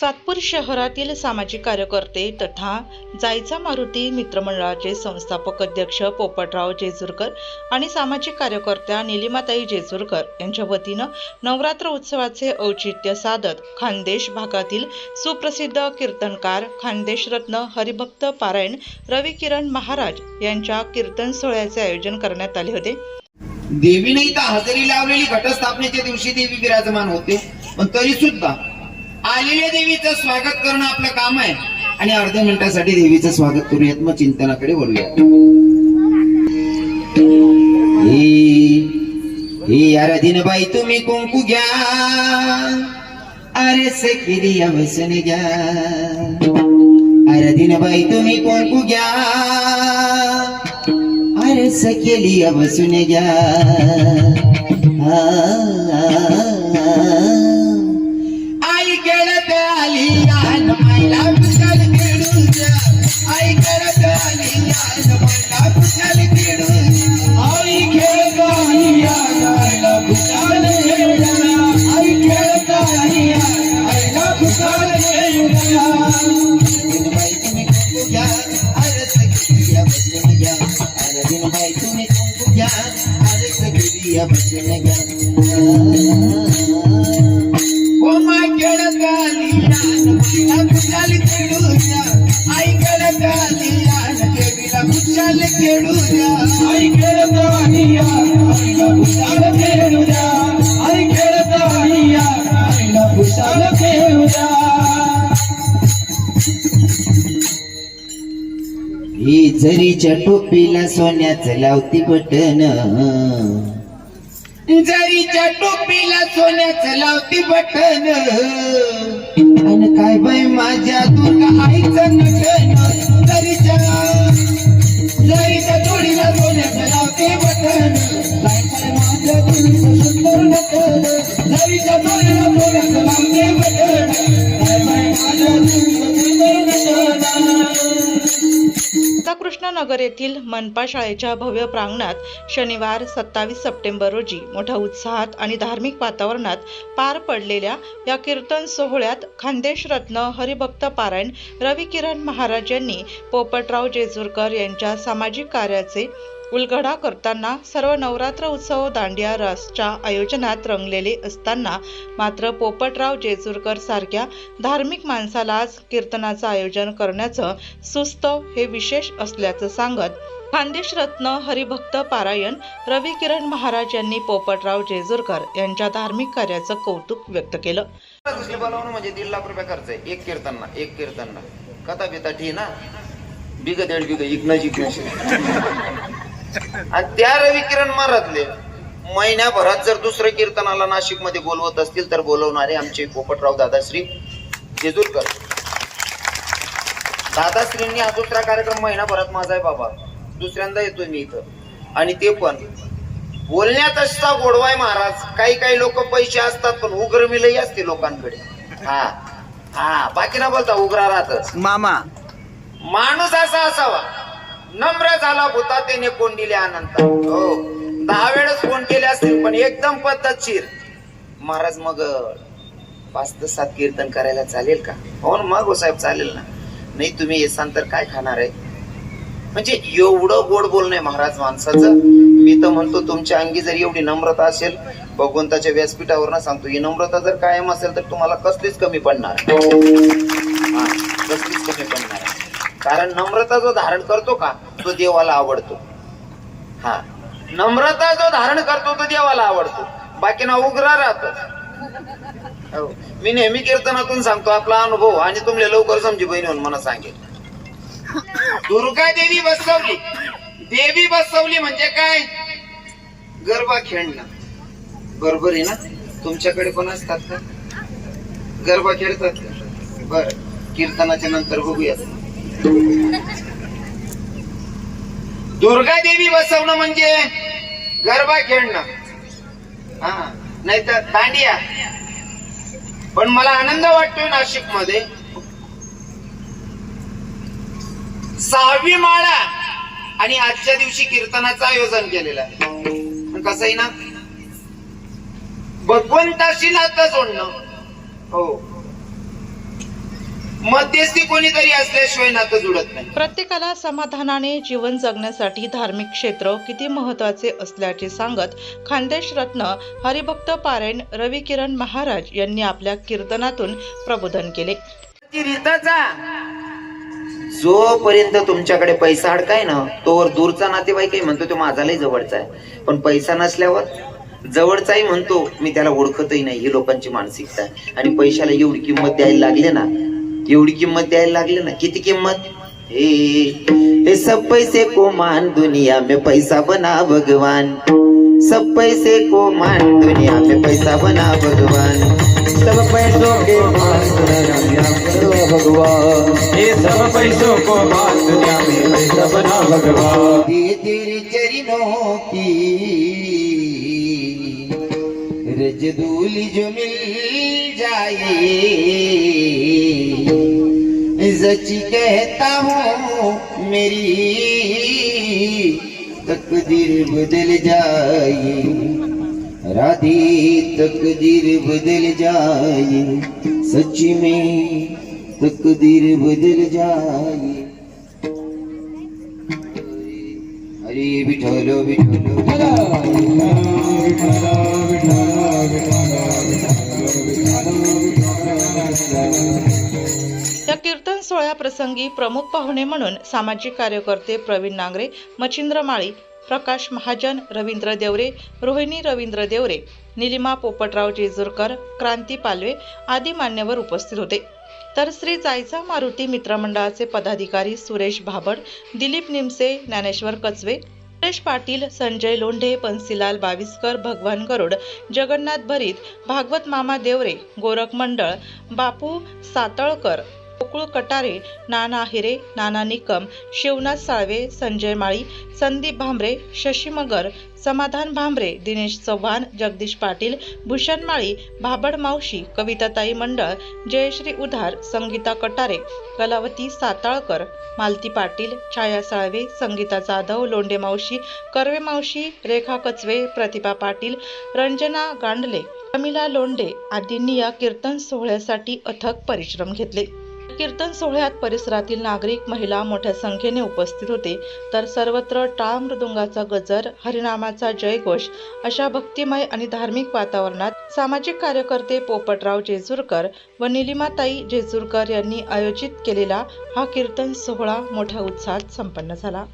सातपूर शहरातील सामाजिक कार्यकर्ते तथा जायचा मारुती मित्रमंडळाचे संस्थापक अध्यक्ष पोपटराव जेजुरकर आणि सामाजिक कार्यकर्त्या निलिमाताई जेजुरकर यांच्या वतीनं नवरात्र उत्सवाचे औचित्य साधत खानदेश भागातील सुप्रसिद्ध कीर्तनकार खानदेश रत्न हरिभक्त पारायण रवी किरण महाराज यांच्या कीर्तन सोहळ्याचे आयोजन करण्यात आले होते. देवीने इथं हजेरी लावलेली घटस्थापनेच्या दिवशी देवी विराजमान होते पण तरी सुद्धा आलेल्या देवीचं स्वागत करणं आपलं काम आहे. आणि अर्ध्या मिनिटासाठी देवीचं स्वागत करूयात. मग चिंतनाकडे बोलूया हे हे बाई तुम्ही कुंकू घ्या. अरे सखिरी अवसन घ्या. अरे बाई तुम्ही कुंकू घ्या. अरे सकेली बसून घ्या. कुंकू घ्या अरे झरीच्या टोपीला सोन्याचं लावती बटन. जरीच्या टोपीला सोन्याचं लावती बटन. आणि काय बाई माझ्या दुर्गा आईचं नटन? जोडीला सोन्याचं लावते बटन. काय माझ्या सुंदर नटन. जोडीला कृष्णनगर येथील मनपा शाळेच्या भव्य प्रांगणात शनिवार सत्तावीस सप्टेंबर रोजी मोठ्या उत्साहात आणि धार्मिक वातावरणात पार पडलेल्या या कीर्तन सोहळ्यात खानदेश रत्न हरिभक्त पारायण रवी किरण महाराज यांनी पोपटराव जेजूरकर यांच्या सामाजिक कार्याचे उलगडा करताना सर्व नवरात्र उत्सव दांडिया रासच्या आयोजनात रंगलेले असताना मात्र पोपटराव जेजुरकर सारख्या धार्मिक माणसालाच कीर्तनाचं आयोजन करण्याचं सुस्त हे विशेष असल्याचं सांगत खानदेश रत्न हरिभक्त पारायण रवी किरण महाराज यांनी पोपटराव जेजुरकर यांच्या धार्मिक कार्याचं कौतुक व्यक्त केलं. म्हणजे दीड लाख रुपये खर्च आहे. एक कीर्तनला एक कीर्तनला कथा बिता ठी ना? बिग दीड बिग इकणं जिंकणं आणि त्या रवी किरण महाराजले महिन्याभरात जर दुसरं कीर्तनाला नाशिकमध्ये बोलवत असतील तर बोलवणारे आमचे पोपटराव दादाश्री जेजूरकर. दादाश्रींनी हा दुसरा कार्यक्रम महिनाभरात माझा आहे बाबा. दुसऱ्यांदा येतोय मी इथं. आणि ते पण. बोलण्यात असता गोडवाय महाराज. काही काही लोक पैसे असतात पण उग्र मिलही असते लोकांकडे. हा. हा. बाकी ना बोलता उग्रा राहतच. मामा. माणूस असा असावा. नम्र झाला भूता त्याने कोण दिले अनंत हो. दहा वेळेस फोन केले असतील पण एकदम पद्धतशीर. महाराज मग पाच ते सात कीर्तन करायला चालेल का? हो ना मग हो साहेब चालेल ना. नाही तुम्ही येसान तर काय खाणार आहे? म्हणजे एवढं गोड बोलणं महाराज माणसाचं. मी तर म्हणतो तुमच्या अंगी जर एवढी नम्रता असेल भगवंताच्या व्यासपीठावर ना सांगतो ही नम्रता जर कायम असेल तर तुम्हाला कसलीच कमी पडणार. कसलीच कमी पडणार. कारण नम्रता जो धारण करतो का तो देवाला आवडतो. हा. नम्रता जो धारण करतो तो देवाला आवडतो. बाकी ना उग्र राहत. हो. मी नेहमी कीर्तनातून सांगतो आपला अनुभव आणि तुमले लवकर समजी बहिणी म्हणून मला सांगेल. दुर्गा देवी बसवली. देवी बसवली म्हणजे काय? गरबा खेळणं. बरोबर आहे ना? तुमच्याकडे पण असतात का? गरबा खेळतात का? बर. कीर्तनाच्या नंतर बघूयात. दुर्गा देवी बसवणं म्हणजे गरबा खेळणं. हा नाहीतर दांडिया. पण मला आनंद वाटतो नाशिकमध्ये सहावी माळा आणि आजच्या दिवशी कीर्तनाचं आयोजन केलेलं आहे. कसंही ना? भगवंताशी नातं जोडणं. हो. मध्यस्थी कोणीतरी असल्याशिवाय नातं जुळत नाही. प्रत्येकाला समाधानाने जीवन जगण्यासाठी धार्मिक क्षेत्र किती महत्त्वाचे असल्याचे सांगत खानदेश रत्न हरिभक्त पारायण रवी किरण महाराज यांनी आपल्या कीर्तनातून प्रबोधन केले. ती रीतचा जोपर्यंत तुमच्याकडे पैसा अडकाय ना तोवर दूरचा नातेवाईकही म्हणतो तो माझा लय जवळचा आहे. पण पैसा नसल्यावर? जवळचाही म्हणतो मी त्याला ओळखतही नाही ही लोकांची मानसिकता आहे. आणि पैशाला एवढी किंमत द्यायला लागले ना एवढी किंमत लागले ना हे सब पैसे को मान दुनिया में पैसा बना भगवान. सब पैसे को मान दुनिया में पैसा बना भगवान. सब पैसों के करो भगवान. ये सब पैसों को मान दुनिया में पैसा बना भगवान. चरणों की जो मिल जाए सची कहता हूँ मेरी तकदीर बदल जाए। राधी तकदीर बदल जाए। सच्ची में तकदीर बदल जाए। हरे विठ्ठल विठ्ठल प्रसंगी प्रमुख पाहुणे म्हणून सामाजिक कार्यकर्ते प्रवीण नांगरे मच्छिंद्र माळी प्रकाश महाजन रवींद्र देवरे रोहिणी रवींद्र देवरे निलिमा पोपटराव जेजूरकर क्रांती पालवे आदी मान्यवर उपस्थित होते. तर श्री जायचा मारुती मित्रमंडळाचे पदाधिकारी सुरेश भाबड दिलीप निमसे ज्ञानेश्वर कचवे सुरेश पाटील संजय लोंढे बन्सीलाल बाविस्कर भगवान गरुड जगन्नाथ भरीत भागवत मामा देवरे गोरख मंडळ बापू सातळकर गोकुळ कटारे नाना हिरे नाना निकम शिवनाथ साळवे संजय माळी संदीप भांबरे शशी मगर समाधान भांबरे दिनेश चव्हाण जगदीश पाटील भूषण माळी भाबड मावशी कविताताई मंडळ जयश्री उधार संगीता कटारे कलावती साताळकर मालती पाटील छाया साळवे संगीता जाधव लोंडे मावशी कर्वे मावशी रेखा कचवे प्रतिभा पाटील रंजना गांडले अमिला लोंडे आदींनी या कीर्तन सोहळ्यासाठी अथक परिश्रम घेतले. कीर्तन सोहळ्यात परिसरातील नागरिक महिला मोठ्या संख्येने उपस्थित होते. तर सर्वत्र टाळ मृदुंगाचा गजर हरिनामाचा जयघोष अशा भक्तिमय आणि धार्मिक वातावरणात सामाजिक कार्यकर्ते पोपटराव जेजूरकर व निलिमाताई जेजूरकर यांनी आयोजित केलेला हा कीर्तन सोहळा मोठ्या उत्साहात संपन्न झाला.